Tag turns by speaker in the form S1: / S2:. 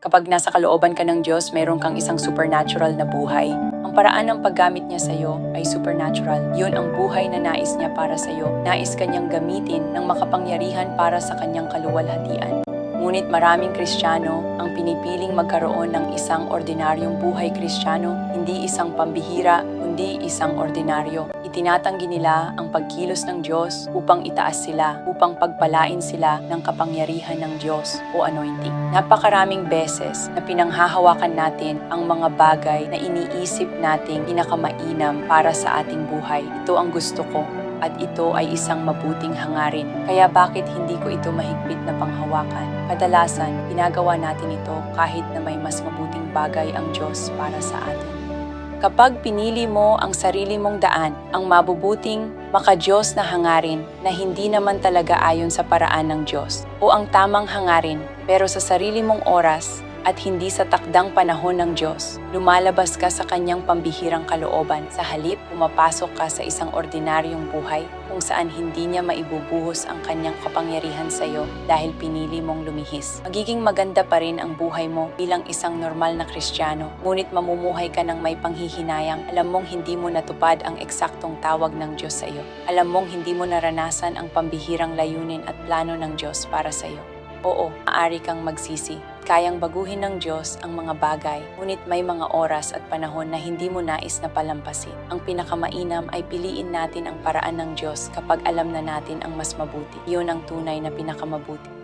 S1: Kapag nasa kalooban ka ng Diyos, mayroon kang isang supernatural na buhay. Ang paraan ng paggamit niya sa iyo ay supernatural. Yun ang buhay na nais niya para sa iyo. Nais kanyang gamitin ng makapangyarihan para sa kanyang kaluwalhatian. Ngunit maraming Kristiyano ang pinipiling magkaroon ng isang ordinaryong buhay Kristiyano, hindi isang pambihira, kundi isang ordinaryo. Itinatanggi nila ang pagkilos ng Diyos upang itaas sila, upang pagpalain sila ng kapangyarihan ng Diyos o anointing. Napakaraming beses na pinanghahawakan natin ang mga bagay na iniisip nating pinakamainam para sa ating buhay. Ito ang gusto ko at ito ay isang mabuting hangarin. Kaya bakit hindi ko ito mahigpit na panghawakan? Kadalasan, ginagawa natin ito kahit na may mas mabuting bagay ang Diyos para sa atin. Kapag pinili mo ang sarili mong daan, ang mabubuting, maka-Diyos na hangarin na hindi naman talaga ayon sa paraan ng Diyos, o ang tamang hangarin pero sa sarili mong oras at hindi sa takdang panahon ng Diyos, lumalabas ka sa kanyang pambihirang kalooban. Sa halip, pumapasok ka sa isang ordinaryong buhay kung saan hindi niya maibubuhos ang kanyang kapangyarihan sa iyo dahil pinili mong lumihis. Magiging maganda pa rin ang buhay mo bilang isang normal na Kristiyano, ngunit mamumuhay ka ng may panghihinayang. Alam mong hindi mo natupad ang eksaktong tawag ng Diyos sa iyo. Alam mong hindi mo naranasan ang pambihirang layunin at plano ng Diyos para sa iyo. Oo, maaari kang magsisi. Kayang baguhin ng Diyos ang mga bagay, ngunit may mga oras at panahon na hindi mo nais na palampasin. Ang pinakamainam ay piliin natin ang paraan ng Diyos kapag alam na natin ang mas mabuti. Iyon ang tunay na pinakamabuti.